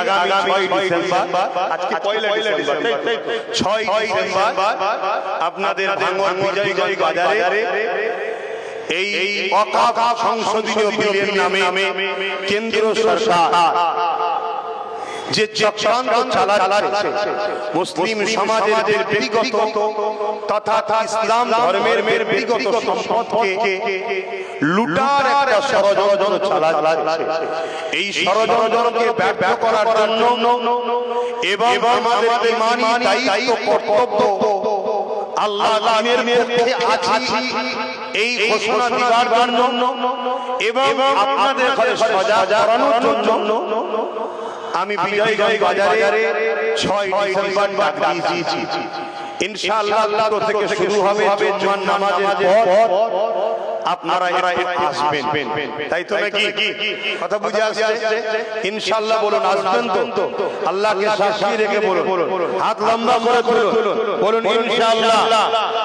আগামী ছয় ডিসেম্বর আজকে পয়লা ডিসেম্বর। ছয় ডিসেম্বর। আপনাদের ভাঙন বিজয়গঞ্জ বাজারে এই অকা অকাপ সংসদীয় বিলের নামে কেন্দ্র সরকার। যে চক্রান্ত চালাচ্ছে মুসলিম সমাজের বিগত ব্যক্তিগত তথা ইসলাম ধর্মের মের ব্যক্তিগত সম্পদকে লুটার একটা ষড়যন্ত্র চালাচ্ছে। এই ষড়যন্ত্রকে ব্যর্থ করার জন্য এবং আমাদের মানি দায়িত্ব কর্তব্য আল্লাহ দিনের পক্ষে আছি। এই ঘোষণা দেওয়ার জন্য এবং আপনাদের ঘরে সজা করানোর জন্য আমি বিজয়গঞ্জ বাজারে ছয় ডিসেম্বর ডাক দিয়েছি। ইনশাআল্লাহ থেকে শুরু হবে জুমার নামাজের পর আপনারা আসবেন। তাই তো নাকি? কথা বুঝে আসছে? ইনশাআল্লাহ বলুন আসবেন তো? আল্লাহকে সাক্ষী রেখে বলুন। হাত লম্বা করে তুলুন। বলুন ইনশাআল্লাহ।